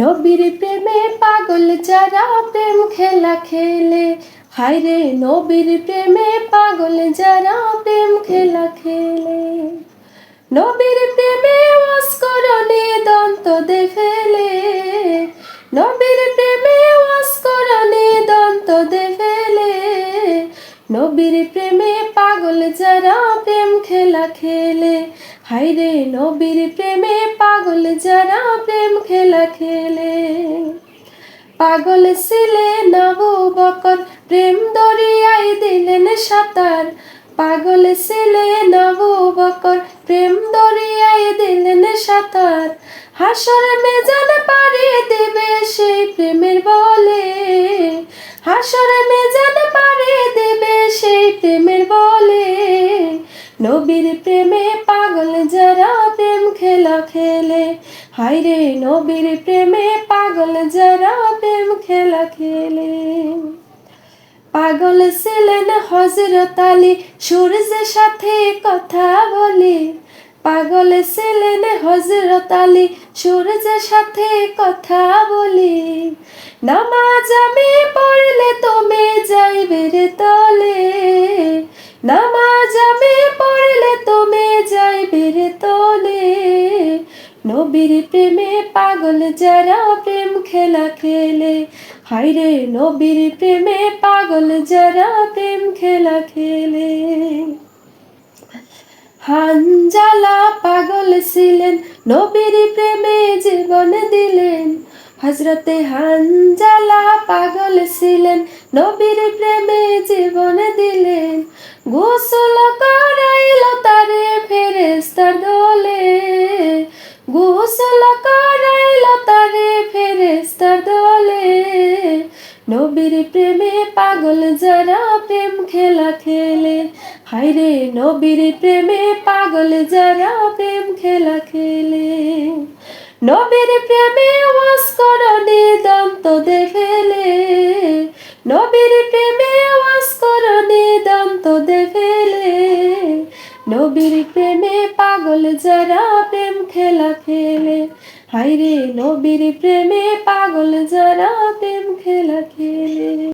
নবীর প্রেমে পাগল যারা প্রেম খেলা খেলে। হায় রে নবীর প্রেমে পাগল যারা প্রেম খেলা খেলে। নবীর প্রেমে ওয়াসকরণে দন্ত দে ফেলে নবীর প্রেমে ওয়াসকরণে দন্ত দে ফেলে নবীর প্রেমে পাগল যারা প্রেম খেলা খেলে। হায়রে নবীর প্রেমে পাগল যারা প্রেম খেলা খেলে। পাগল ছিলে নবু বকর প্রেম দরিয়ায় দিলেন সাঁতার। পাগল ছিলে নবু বকর প্রেম দরিয়ায় দিলেন সাঁতার। হাসর মেজান পাড়িয়ে দেবে সেই প্রেমের বলে। হাসর মেজান পাড়িয়ে দেবে সেই প্রেমের বলে। নবীর প্রেমে পাগল যারা প্রেম খেলা খেলে। হায়রে নবীর প্রেমে পাগল যারা প্রেম খেলা খেলে। পাগল ছিলেন হজরত আলী, সূর্যের সাথে কথা বলে। পাগল ছিলেন হজরত আলী, সূর্যের সাথে কথা বলে। নামাজ আমি পড়লে তুমি যাইবে তলে। নামাজ নবীর প্রেমে পাগল যারা প্রেম খেলা খেলে। হায়রে নবীর প্রেমে পাগল যারা প্রেম খেলা খেলে। হানজালা পাগল ছিলেন, নবীর প্রেমে জীবন দিলেন। হজরতে হানজালা পাগল ছিলেন, নবীর প্রেমে জীবন দিলেন। গোসল করাইল তারে ফেরেস্তার দলে গোসল করাইল তারে ফেরেস্তার দলে। নবীর প্রেমে পাগল যারা প্রেম খেলা খেলে। হাইরে নবীর প্রেমে পাগল যারা প্রেম খেলা খেলে। নবীর প্রেমে ওয়াসকরণে নবীর প্রেমে পাগল যারা প্রেম খেলা খেলে। হায়রে নবীর প্রেমে পাগল যারা প্রেম খেলা খেলে।